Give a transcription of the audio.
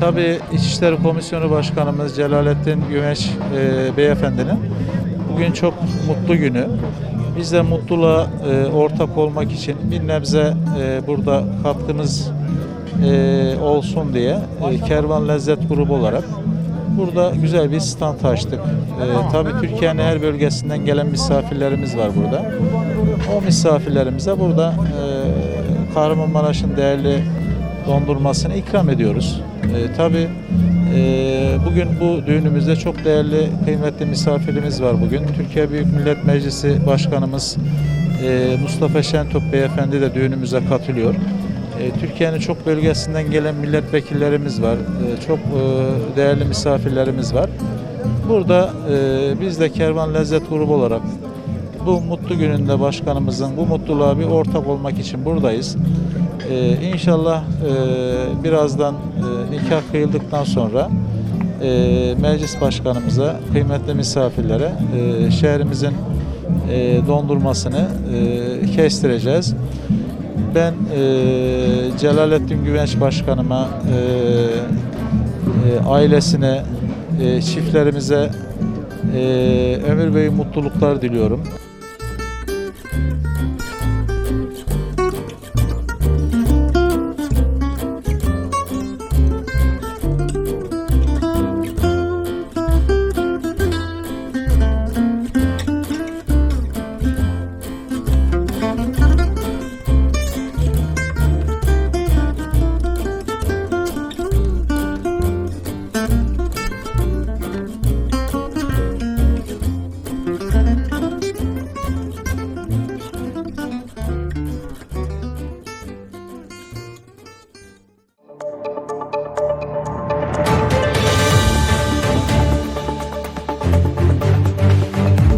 Tabii İçişleri Komisyonu Başkanımız Celalettin Güneş e, Beyefendinin bugün çok mutlu günü. Biz de mutluluğa e, ortak olmak için bir nebze e, burada katkımız e, olsun diye e, Kervan Lezzet Grubu olarak burada güzel bir stand açtık. E, tabii Türkiye'nin her bölgesinden gelen misafirlerimiz var burada. O misafirlerimize burada e, Kahramanmaraş'ın değerli dondurmasını ikram ediyoruz. E, tabii e, bugün bu düğünümüzde çok değerli, kıymetli misafirimiz var bugün. Türkiye Büyük Millet Meclisi Başkanımız e, Mustafa Şentop Beyefendi de düğünümüze katılıyor. E, Türkiye'nin çok bölgesinden gelen milletvekillerimiz var. E, çok e, değerli misafirlerimiz var. Burada biz de Kervan Lezzet Grubu olarak bu mutlu gününde başkanımızın bu mutluluğa bir ortak olmak için buradayız. Ee, inşallah e, birazdan nikah kıyıldıktan sonra meclis başkanımıza, kıymetli misafirlere şehrimizin dondurmasını kestireceğiz. Ben e, Celalettin Güvenç Başkanıma, e, e, ailesine, e, çiftlerimize e, ömür boyu mutluluklar diliyorum.